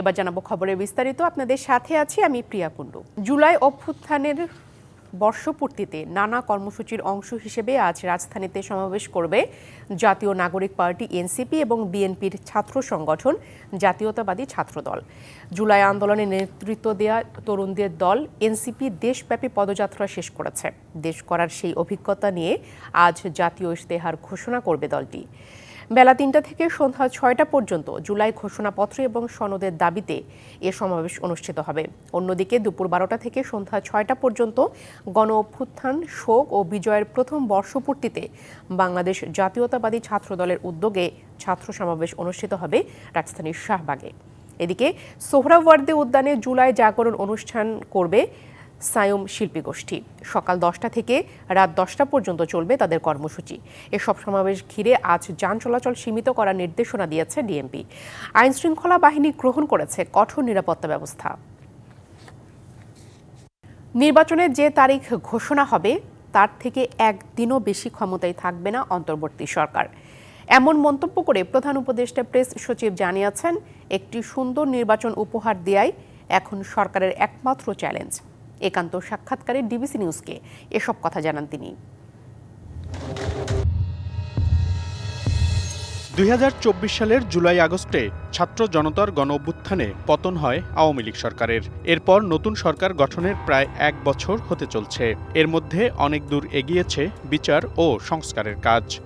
এবার জানাব খবরের বিস্তারিত। আপনাদের সাথে আছি আমি প্রিয়া কুণ্ডু। জুলাই অভ্যুত্থানের বর্ষপূর্তিতে নানা কর্মসূচির অংশ হিসেবে আজ রাজধানীতে সমাবেশ করবে জাতীয় নাগরিক পার্টি, এনসিপি এবং বিএনপির ছাত্র সংগঠন, জাতীয়তাবাদী ছাত্রদল। জুলাই আন্দোলনে নেতৃত্ব দেয়া তরুণদের দল এনসিপি দেশব্যাপী পদযাত্রা শেষ করেছে। দেশ করার সেই অভিজ্ঞতা নিয়ে আজ জাতীয় ইশতেহার ঘোষণা করবে দলটি। বেলা তিনটা থেকে সন্ধ্যা ছয়টা পর্যন্ত জুলাই ঘোষণাপত্র এবং সনদের দাবিতে এ সমাবেশ অনুষ্ঠিত হবে। অন্যদিকে দুপুর বারোটা থেকে সন্ধ্যা ছয়টা পর্যন্ত গণ অভ্যুত্থান, শোক ও বিজয়ের প্রথম বর্ষপূর্তিতে বাংলাদেশ জাতীয়তাবাদী ছাত্রদলের উদ্যোগে ছাত্র সমাবেশ অনুষ্ঠিত হবে রাজধানীর শাহবাগে। এদিকে সোহরাওয়ার্দে উদ্যানে জুলাই জাগরণ অনুষ্ঠান করবে সায়ম শিল্পী গোষ্ঠী। সকাল দশটা থেকে রাত দশটা পর্যন্ত চলবে তাদের কর্মসূচি। এসব সমাবেশ ঘিরে আজ যান চলাচল সীমিত করার নির্দেশনা দিয়েছে ডিএমপি। আইন শৃঙ্খলা বাহিনী গ্রহণ করেছে কঠোর নিরাপত্তা ব্যবস্থা। নির্বাচনের যে তারিখ ঘোষণা হবে, তার থেকে একদিনও বেশি ক্ষমতায় থাকবে না অন্তর্বর্তী সরকার। এমন মন্তব্য করে প্রধান উপদেষ্টা প্রেস সচিব জানিয়েছেন, একটি সুন্দর নির্বাচন উপহার দেয়াই এখন সরকারের একমাত্র চ্যালেঞ্জ। একান্ত সাক্ষাৎকারে ডিবিসি নিউজকে এসব কথা জানান তিনি। দুই হাজার চব্বিশ সালের জুলাই আগস্টে ছাত্র জনতার গণ অভ্যুত্থানে পতন হয় আওয়ামী লীগ সরকারের। এরপর নতুন সরকার গঠনের প্রায় এক বছর হতে চলছে। এর মধ্যে অনেক দূর এগিয়েছে বিচার ও সংস্কারের কাজ।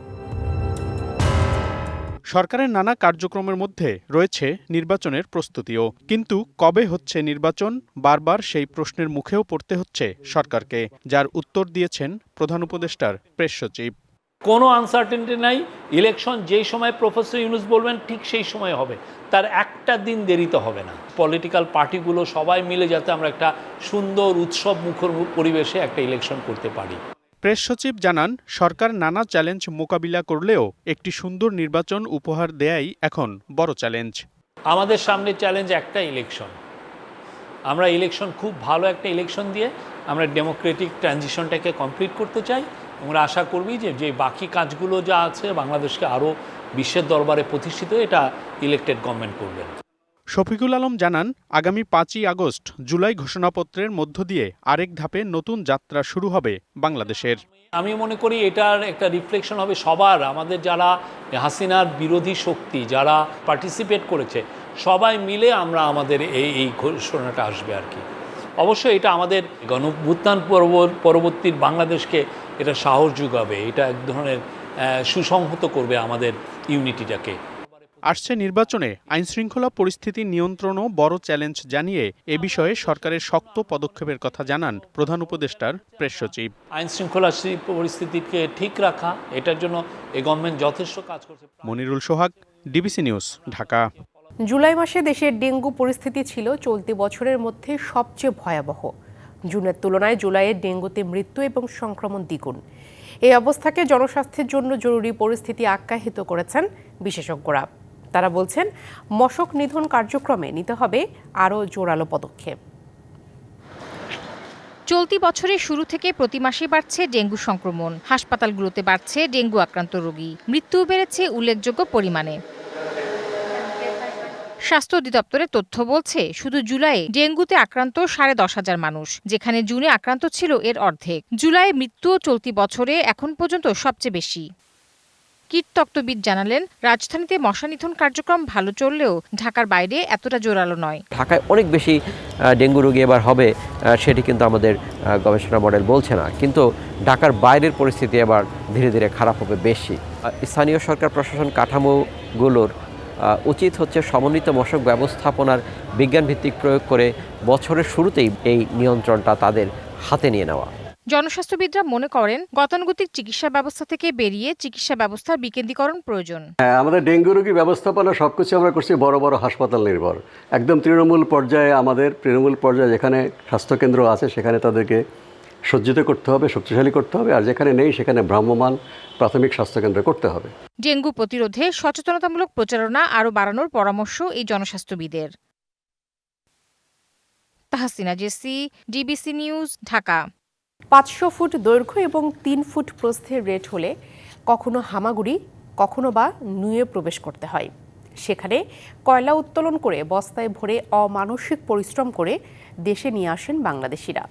সরকারের নানা কার্যক্রমের মধ্যে রয়েছে নির্বাচনের প্রস্তুতিও। কিন্তু কবে হচ্ছে নির্বাচন? বারবার সেই প্রশ্নের মুখেও পড়তে হচ্ছে সরকারকে, যার উত্তর দিয়েছেন প্রধান উপদেষ্টার প্রেস সচিব। কোনো আনসার্টেনটি নাই। ইলেকশন যেই সময় প্রফেসর ইউনুস বলবেন, ঠিক সেই সময় হবে। তার একটা দিন দেরিতে হবে না। পলিটিক্যাল পার্টিগুলো সবাই মিলে যাতে আমরা একটা সুন্দর উৎসব মুখর পরিবেশে একটা ইলেকশন করতে পারি। প্রেস সচিব জানান, সরকার নানা চ্যালেঞ্জ মোকাবিলা করলেও একটি সুন্দর নির্বাচন উপহার দেয়াই এখন বড় চ্যালেঞ্জ। আমাদের সামনে চ্যালেঞ্জ একটা ইলেকশন। আমরা ইলেকশন খুব ভালো একটা ইলেকশন দিয়ে আমরা ডেমোক্রেটিক ট্রানজিশনটাকে কমপ্লিট করতে চাই। আমরা আশা করবি যে যে বাকি কাজগুলো যা আছে বাংলাদেশকে আরও বিশ্বের দরবারে প্রতিষ্ঠিত, এটা ইলেক্টেড গভর্নমেন্ট করবেন। শফিকুল আলম জানান, আগামী পাঁচই আগস্ট জুলাই ঘোষণাপত্রের মধ্য দিয়ে আরেক ধাপে নতুন যাত্রা শুরু হবে বাংলাদেশের। আমি মনে করি এটার একটা রিফ্লেকশন হবে সবার, আমাদের যারা হাসিনার বিরোধী শক্তি, যারা পার্টিসিপেট করেছে, সবাই মিলে আমরা আমাদের এই এই ঘোষণাটা আসবে আর কি। অবশ্যই এটা আমাদের গণভ্যুত্থান পরবর্তী বাংলাদেশকে এটা সাহস যোগাবে, এটা এক ধরনের সুসংহত করবে আমাদের ইউনিটিটাকে আসছে নির্বাচনে আইনশৃঙ্খলা পরিস্থিতি নিয়ন্ত্রণও বড় চ্যালেঞ্জ জানিয়ে এ বিষয়ে সরকারের শক্ত পদক্ষেপের কথা জানান প্রধান উপদেষ্টার প্রেস সচিব। আইন শৃঙ্খলা পরিস্থিতিকে ঠিক রাখা এটার জন্য এই গভর্নমেন্ট যথেষ্ট কাজ করছে। Monirul Sohag DBC news Dhaka. July মাসে দেশের ডেঙ্গু পরিস্থিতি ছিল চলতি বছরের মধ্যে সবচেয়ে ভয়াবহ। জুনের তুলনায় জুলাইয়ে ডেঙ্গুতে মৃত্যু এবং সংক্রমণ দ্বিগুণ। এই অবস্থাকে জনস্বাস্থ্যের জন্য জরুরি পরিস্থিতি আখ্যায়িত করেছেন বিশেষজ্ঞরা। তারা বলছেন, মশক নিধন কার্যক্রমে নিতে হবে আরও জোরালো পদক্ষেপ। চলতি বছরের শুরু থেকে প্রতি মাসে বাড়ছে ডেঙ্গু সংক্রমণ। হাসপাতালগুলোতে বাড়ছে ডেঙ্গু আক্রান্ত রোগী। মৃত্যুও বেড়েছে উল্লেখযোগ্য পরিমাণে। স্বাস্থ্য অধিদপ্তরের তথ্য বলছে, শুধু জুলাইয়ে ডেঙ্গুতে আক্রান্ত সাড়ে দশ হাজার মানুষ, যেখানে জুনে আক্রান্ত ছিল এর অর্ধেক। জুলাইয়ে মৃত্যুও চলতি বছরে এখন পর্যন্ত সবচেয়ে বেশি। কীটতত্ত্ববিদ জানালেন, রাজধানীতে মশা নিধন কার্যক্রম ভালো চললেও ঢাকার বাইরে এতটা জোরালো নয়। ঢাকায় অনেক বেশি ডেঙ্গু রোগী এবার হবে সেটি কিন্তু আমাদের গবেষণা মডেল বলছে না। কিন্তু ঢাকার বাইরের পরিস্থিতি এবার ধীরে ধীরে খারাপ হবে বেশি। স্থানীয় সরকার প্রশাসন কাঠামোগুলোর উচিত হচ্ছে সমন্বিত মশক ব্যবস্থাপনার বিজ্ঞানভিত্তিক প্রয়োগ করে বছরের শুরুতেই এই নিয়ন্ত্রণটা তাদের হাতে নিয়ে নেওয়া। জনস্বাস্থ্যবিদরা মনে করেন গতানুগতিক চিকিৎসা ব্যবস্থা থেকে বেরিয়ে চিকিৎসা ব্যবস্থার বিকেন্দ্রীকরণ প্রয়োজন। হ্যাঁ আমাদের ডেঙ্গু রোগী ব্যবস্থাপনা সব কিছু আমরা করছি বড় বড় হাসপাতাল নির্ভর। একদম তৃণমূল পর্যায়ে আমাদের তৃণমূল পর্যায়ে যেখানে স্বাস্থ্যকেন্দ্র আছে সেখানে তাদেরকে সজ্জিত করতে হবে শক্তিশালী করতে হবে আর যেখানে নেই সেখানে ভ্রাম্যমাণ প্রাথমিক স্বাস্থ্যকেন্দ্র করতে হবে। ডেঙ্গু প্রতিরোধে সচেতনতামূলক প্রচারণা আরও বাড়ানোর পরামর্শ এই জনস্বাস্থ্যবিদের। Tahsina Jessy DBC news Dhaka. পাঁচশো ফুট দৈর্ঘ্য এবং তিন ফুট প্রস্থের রেট হলে কখনো হামাগুড়ি, কখনো বা নুয়ে প্রবেশ করতে হয়। সেখানে কয়লা উত্তোলন করে বস্তায় ভরে অমানসিক পরিশ্রম করে দেশে নিয়ে আসেন বাংলাদেশিরা।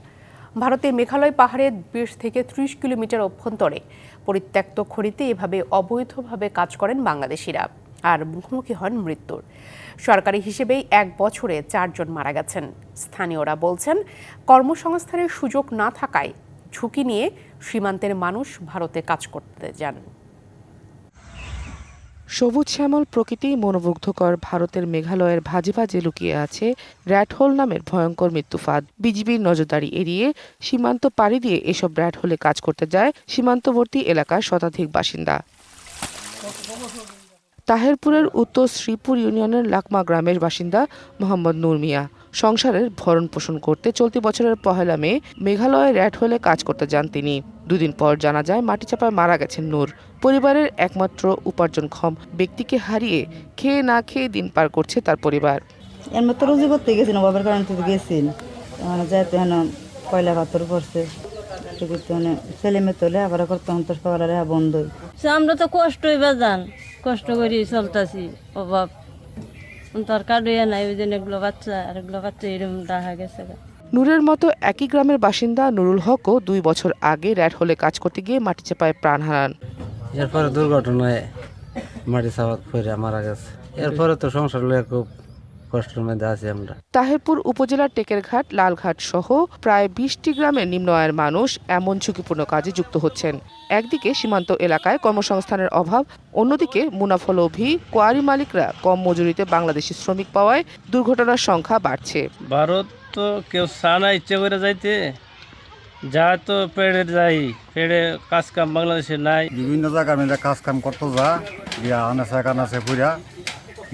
ভারতের মেঘালয় পাহাড়ের বিশ থেকে ত্রিশ কিলোমিটার অভ্যন্তরে পরিত্যক্ত খড়িতে এভাবে অবৈধভাবে কাজ করেন বাংলাদেশিরা। আর মুখোমুখি হন মৃত্যুর। সরকারি হিসেবেই এক বছরে চারজন মারা গেছেন। স্থানীয়রা বলছেন, কর্মসংস্থানের সুযোগ না থাকায় ঝুঁকি নিয়ে সীমান্তের মানুষ ভারতে কাজ করতে যান। সবুজ শ্যামল প্রকৃতি মনোমুগ্ধকর ভারতের মেঘালয়ের ভাজে ভাজে লুকিয়ে আছে র্যাটহোল নামের ভয়ঙ্কর মৃত্যুফাদ বিজিবির নজরদারি এড়িয়ে সীমান্ত পাড়ি দিয়ে এসব র্যাটহোলে কাজ করতে যায় সীমান্তবর্তী এলাকার শতাধিক বাসিন্দা। তাহেরপুরের উত্তর শ্রীপুর ইউনিয়নের লাকমা গ্রামের বাসিন্দা মোহাম্মদ নূর মিয়া। সংসারের ভরণ পোষণ করতে চলতি বছরের পহেলা মে মেঘালয়ে র্যাট হলে কাজ করতে যান তিনি। দুদিন পর জানা যায় মাটি চাপায় মারা গেছেন নূর। পরিবারের একমাত্র উপার্জনক্ষম ব্যক্তিকে হারিয়ে খেয়ে না খেয়ে দিন পার করছে তার পরিবার। এর মতো রুজি করতে গেছিল বাবার কারণে তো গেছিল মানে যাইতে হেন কয়লা পাথর পড়ছে। একটু করতে ছেলে মেয়ে তোলে আবার করতে হন তো সবার আমরা তো কষ্টই বাজান কষ্ট করি চলতেছি অভাব। তার কার্ডইয়া নাই ওই জন্য এগুলো বাচ্চা আর এগুলো বাচ্চা এরকম দেখা গেছে। নূরের মতো একই গ্রামের বাসিন্দা নুরুল হকও দুই বছর আগে র্যাট হলে কাজ করতে গিয়ে মাটি চাপায় প্রাণ হারান। এরপরে দুর্ঘটনায় মাটি চাপা করে মারা গেছে। এরপরে তো সংসার লইয়া খুব কষ্টের মধ্যে আছি আমরা। তাহেরপুর উপজেলার টেকেরঘাট লালঘাট সহ প্রায় বিশটি গ্রামের নিম্ন আয়ের মানুষ এমন ঝুঁকিপূর্ণ কাজে যুক্ত হচ্ছেন। একদিকে সীমান্ত এলাকায় কর্মসংস্থানের অভাব অন্যদিকে মুনাফলোভী কোয়ারি মালিকরা কম মজুরিতে বাংলাদেশি শ্রমিক পাওয়ায় দুর্ঘটনার সংখ্যা বাড়ছে। ভারত তো কেউ চা না ইচ্ছে করে যাইতে যা তো পেড়ে যাই পেড়ে কাজ কাম বাংলাদেশে নাই। বিভিন্ন জায়গার মধ্যে কাজ কাম করতে যা দিয়া আনাচে কানাচে পুরা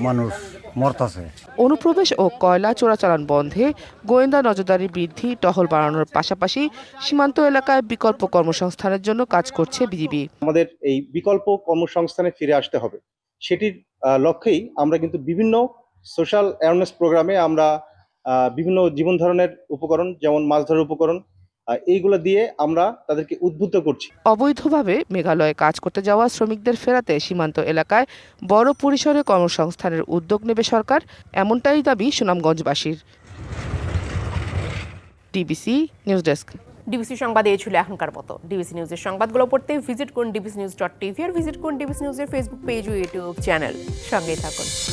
মানুষ মরতাছে। অনুপ্রবেশ ও কয়লা চোরাচালান বন্ধে গোয়েন্দা নজরদারি বৃদ্ধি টহল বাড়ানোর পাশাপাশি সীমান্ত এলাকায় বিকল্প কর্মসংস্থানের জন্য কাজ করছে বিজিবি। আমাদের এই বিকল্প কর্মসংস্থানে ফিরে আসতে হবে। সেটির লক্ষ্যেই আমরা কিন্তু বিভিন্ন সোশ্যাল অ্যাওয়ারনেস প্রোগ্রামে আমরা বিভিন্ন জীবন ধরনের উপকরণ যেমন মাছ ধরার উপকরণ এইগুলো দিয়ে আমরা তাদেরকে উদ্বুদ্ধ করছি। অবৈধভাবে মেঘালয়ে কাজ করতে যাওয়া শ্রমিকদের ফেরাতে সীমান্ত এলাকায় বড় পরিসরে কর্মসংস্থানের উদ্যোগ নেবে সরকার এমনটাই দাবি সুনামগঞ্জবাসীর। DBC news desk. ডিবিসি সংবাদ এই ছিল এখনকার মতো। ডিবিসি নিউজের সংবাদগুলো পড়তে ভিজিট করুন ডিবিসি নিউজ ডট টিভি আর ভিজিট করুন ডিবিসি নিউজের ফেসবুক পেজ ও ইউটিউব চ্যানেল। সঙ্গেই থাকুন।